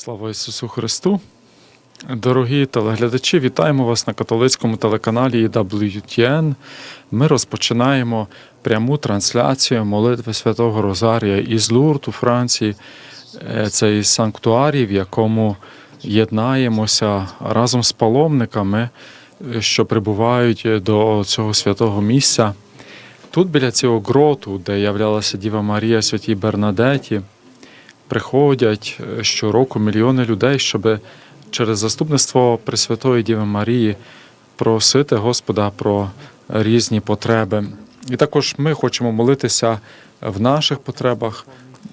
Слава Ісусу Христу! Дорогі телеглядачі, вітаємо вас на католицькому телеканалі WTN. Ми розпочинаємо пряму трансляцію молитви Святого Розарія із Лурд у Франції. Е, Це із санктуарій, в якому єднаємося разом з паломниками, е, що прибувають до цього святого місця. Тут біля цього гроту, де являлася Діва Марія Святій Бернадеті, приходять е, щороку мільйони людей, щоб через заступництво Пресвятої Діви Марії просити Господа про різні потреби. І також ми хочемо молитися в наших потребах,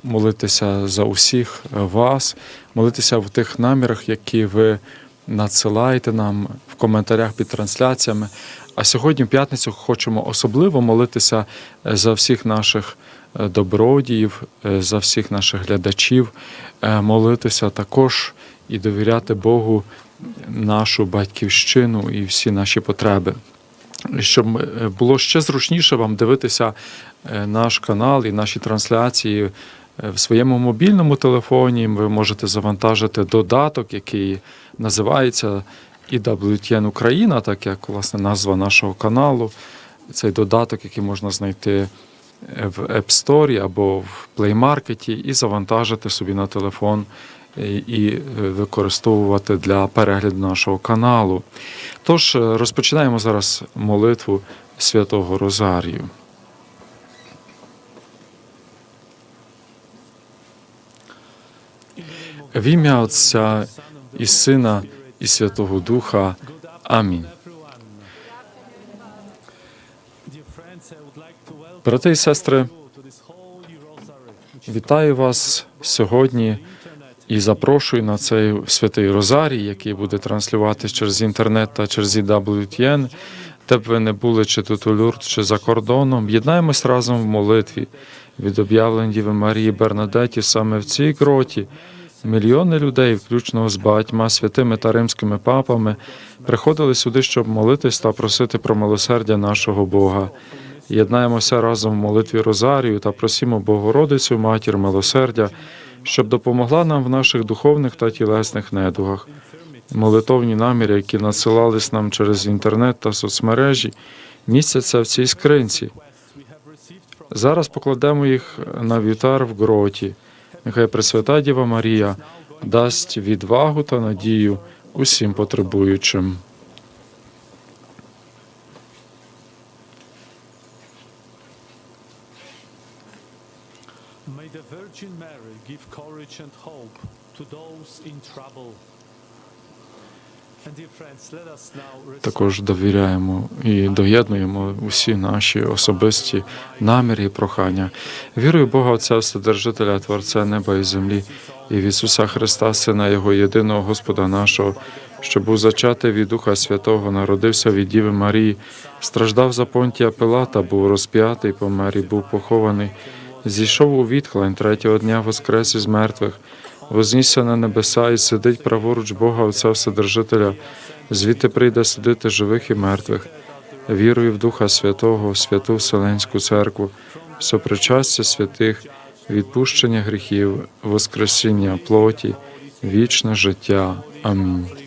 молитися за усіх вас, молитися в тих намірах, які ви надсилаєте нам в коментарях під трансляціями. А сьогодні, в п'ятницю, хочемо особливо молитися за всіх наших добродіїв, е, за всіх наших глядачів, е, молитися також і довіряти Богу нашу батьківщину і всі наші потреби. Щоб е, було ще зручніше вам дивитися е, наш канал і наші трансляції е, в своєму мобільному телефоні, ви можете завантажити додаток, який називається EWTN Україна, так як власне назва нашого каналу. Цей додаток, який можна знайти в App Store або в Play Market, і завантажити собі на телефон і- і е, використовувати для перегляду нашого каналу. Тож е, розпочинаємо зараз молитву Святого Розарію. В ім'я Отця і Сина, і Святого Духа. Амінь. Брати і сестри, вітаю вас сьогодні і запрошую на цей святий Розарій, який буде транслюватися через інтернет та через EWTN, де б ви не були чи тут у Люрд, чи за кордоном. Єднаємось разом в молитві від об'явлень Діви Марії Бернадеті саме в цій гроті. Мільйони людей, включно з багатьма святими та римськими папами, приходили сюди, щоб молитись та просити про милосердя нашого Бога. Єднаємося разом в молитві Розарію та просімо Богородицю, матір милосердя, щоб допомогла нам в наших духовних та тілесних недугах. Молитовні наміри, які надсилались нам через інтернет та соцмережі, містяться в цій скринці. Зараз покладемо їх на вівтар в гроті. Нехай Пресвята Діва Марія дасть відвагу та надію усім потребуючим. May the Virgin Mary give courage and hope to those in trouble. Також довіряємо і доєднуємо усі наші особисті наміри і прохання. Вірую Бога Отця, Вседержителя, Творця неба і землі, і в Ісуса Христа, Сина Його єдиного Господа нашого, що був зачатий від Духа Святого, народився від Діви Марії, страждав за понтія Пилата, був розп'ятий, помер і був похований. Зійшов у відхлань третього дня воскрес із мертвих, вознісся на небеса і сидить праворуч Бога Отця Вседержителя, звідти прийде судити живих і мертвих. Вірую в Духа Святого, святу Вселенську церкву, сопричастя святих, відпущення гріхів, воскресіння плоті, вічне життя. Амінь.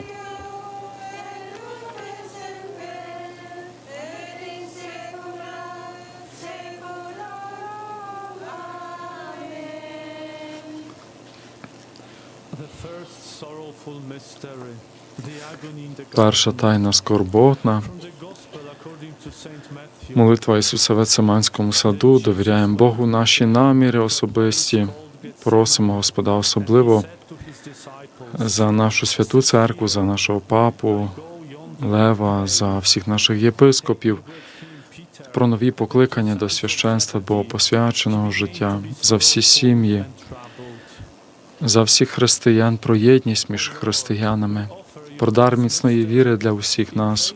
Перша тайна скорботна. Молитва Ісуса в Ецеманському саду. Довіряємо Богу наші наміри особисті. Просимо Господа особливо за нашу святу церкву, за нашого папу Лева, за всіх наших єпископів, про нові покликання до священства богопосвяченого життя, за всі сім'ї. За всіх християн, про єдність між християнами, про дар міцної віри для усіх нас,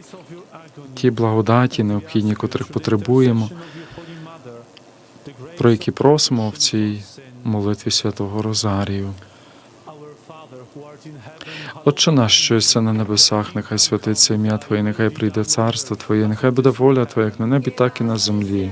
ті благодаті, необхідні, котрих потребуємо, про які просимо в цій молитві святого Розарію. Отче наш, що єси на небесах, нехай святиться ім'я Твоє, нехай прийде царство Твоє, нехай буде воля Твоя, як на небі, так і на землі.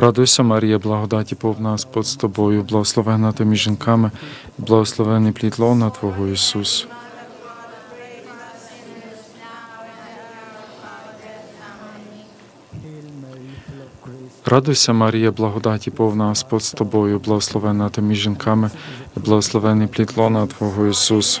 Радуйся, Марія, благодаті повна Господь з тобою, благословенна ти між жінками, благословений плід лона Твого Ісус. Радуйся, Марія, благодаті повна Господь з тобою, благословенна ти між жінками, благословений плід лона Твого Ісус.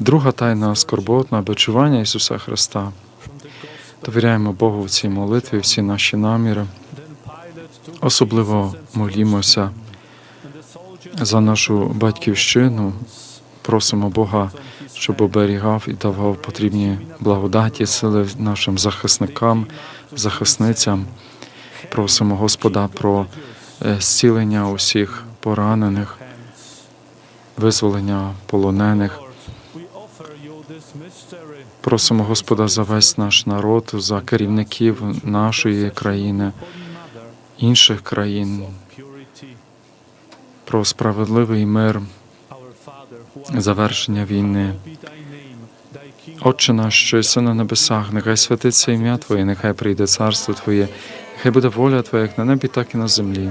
Друга тайна скорботна бичування Ісуса Христа. Довіряємо Богу в цій молитві всі наші наміри. Особливо молімося за нашу батьківщину. Просимо Бога, щоб оберігав і давав потрібні благодаті, сили нашим захисникам, захисницям. Просимо Господа про е, зцілення усіх поранених, визволення полонених. Просимо Господа за весь наш народ, за керівників нашої країни, інших країн, про справедливий мир, завершення війни. Отче наш, що єси на небесах, нехай святиться ім'я Твоє, нехай прийде царство Твоє, нехай буде воля Твоя, як на небі, так і на землі.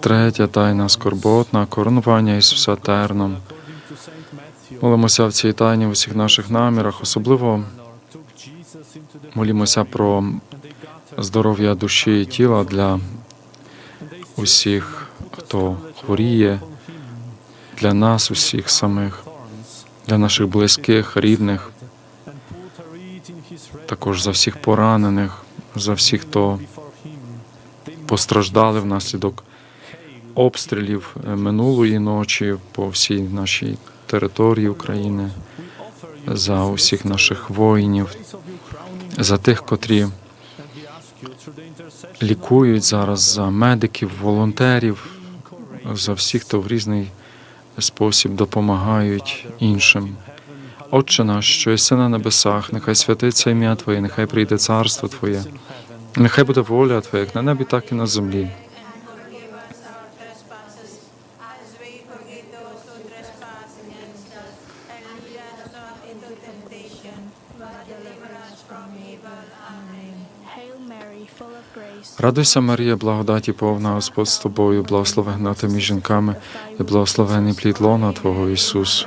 Третя тайна скорботна, коронування Ісуса терном. Молимося в цій тайні в усіх наших намірах, особливо молімося про здоров'я душі і тіла для усіх, хто хворіє, для нас, усіх самих, для наших близьких, рідних, також за всіх поранених, за всіх, хто постраждали внаслідок обстрілів е, минулої ночі по всій нашій території України, за усіх наших воїнів, за тих, котрі лікують зараз, за медиків, волонтерів, за всіх, хто в різний спосіб допомагають іншим. Отче наш, що єси на небесах, нехай святиться ім'я Твоє, нехай прийде царство Твоє, Нехай буде воля Твоя, як на небі, так і на землі. Радуйся, Марія, благодаті повна Господь з тобою, благословена ти між жінками і благословений плід лона Твого Ісус.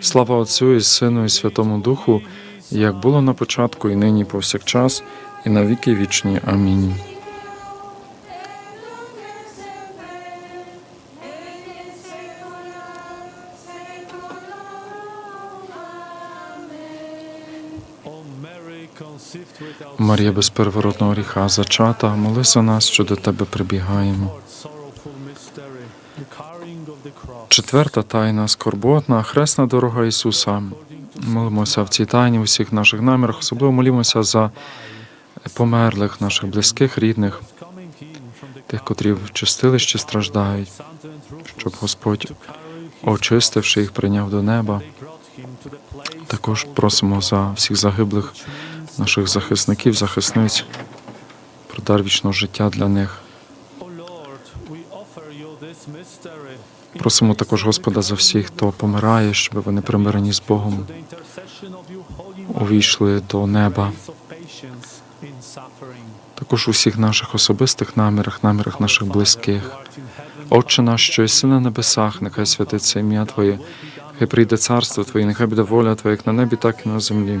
Слава Отцю і Сину, і Святому Духу, як було на початку, і нині, і повсякчас, і на віки вічні. Амінь. Марія без первородного гріха зачата, моли за нас, що до тебе прибігаємо. Четверта тайна скорботна, хресна дорога Ісуса. Молимося в цій тайні у всіх наших намірах, особливо молімося за померлих, наших близьких, рідних, тих, котрі в чистилищі страждають, щоб Господь, очистивши їх, прийняв до неба. Також просимо за всіх загиблих наших захисників, захисниць, про дар вічного життя для них. Просимо також Господа за всіх, хто помирає, щоб вони примирені з Богом, увійшли до неба. Також у всіх наших особистих намірах, намірах наших близьких. Отче наш, що єси на небесах, нехай святиться ім'я Твоє, хай прийде царство Твоє, нехай буде воля Твоя, як на небі, так і на землі.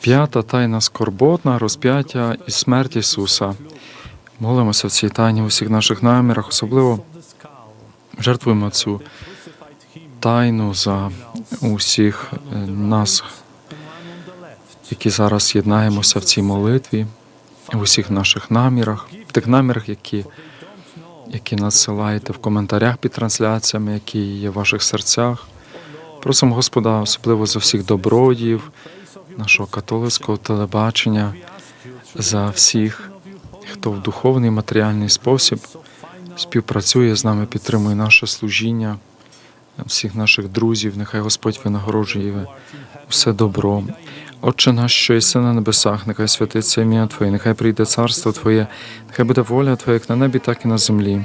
П'ята тайна скорботна, розп'яття і смерть Ісуса. Молимося в цій тайні у всіх наших намірах, особливо жертвуємо цю тайну за усіх е, нас, які зараз єднаємося в цій молитві, в усіх наших намірах, в тих намірах, які, які надсилаєте в коментарях під трансляціями, які є в ваших серцях. Просимо Господа, особливо за всіх добродіїв, нашого католицького телебачення, за всіх, хто в духовний матеріальний спосіб співпрацює з нами, підтримує наше служіння, всіх наших друзів. Нехай Господь винагороджує все добро. Отче наш, що єси на небесах, нехай святиться ім'я Твоє, нехай прийде царство Твоє, нехай буде воля Твоя, як на небі, так і на землі.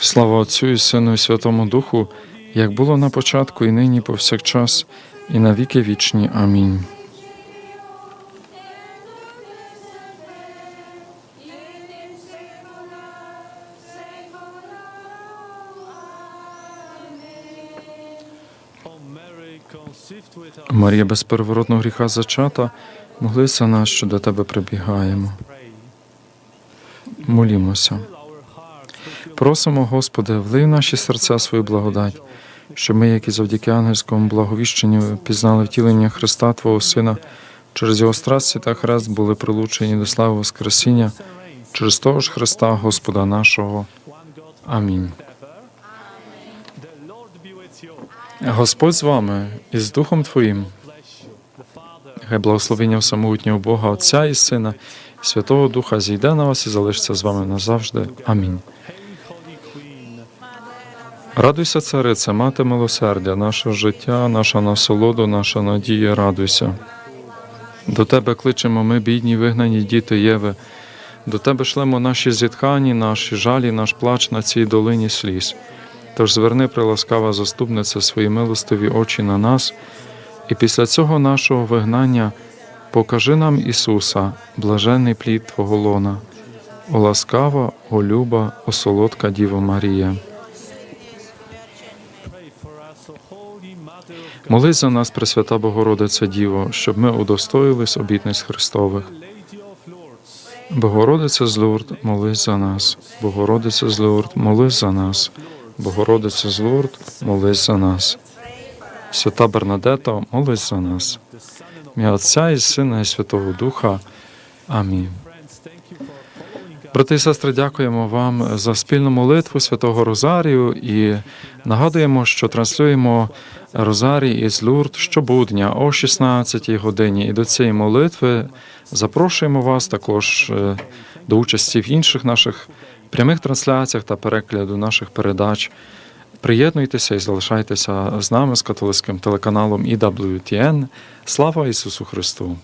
Слава Отцю і Сину і Святому Духу, як було на початку, і нині, повсякчас, і на віки вічні. Амінь. Марія без переворотного гріха зачата, молися нас, що до тебе прибігаємо. Молімося. Просимо, Господи, влий в наші серця свою благодать, щоб ми, як і завдяки ангельському благовіщенню, пізнали втілення Христа Твого Сина, через його страсті та хрест були прилучені до слави Воскресіння, через того ж Христа, Господа нашого. Амінь. Господь з вами і з Духом Твоїм. Хай благословення всемогутнього Бога, Отця і Сина, і Святого Духа зійде на вас і залишиться з вами назавжди. Амінь. Радуйся, царице, мати милосердя, наше життя, наша насолода, наша надія, радуйся. До тебе кличемо ми, бідні, вигнані діти Єви. До тебе шлемо наші зітхані, наші жалі, наш плач на цій долині сліз. Тож зверни, приласкава заступниця, свої милостиві очі на нас, і після цього нашого вигнання покажи нам Ісуса, блаженний плід Твого лона. О ласкава, о люба, о солодка Діво Марія. Молись за нас, Пресвята Богородиця Діво, щоб ми удостоїлись обітниць Христових. Богородиця з Лурд, молись за нас. Богородиця з Лурд, молись за нас. Богородиця з Лурд, молись за нас. Свята Бернадето, молись за нас. М'я Отця і Сина і Святого Духа. Амінь. Брати і сестри, дякуємо вам за спільну молитву Святого Розарію і нагадуємо, що транслюємо Розарій із Лурд щобудня о 16 годині. І до цієї молитви запрошуємо вас також е, до участі в інших наших прямих трансляціях та перегляду наших передач. Приєднуйтеся і залишайтеся з нами з католицьким телеканалом EWTN. Слава Ісусу Христу!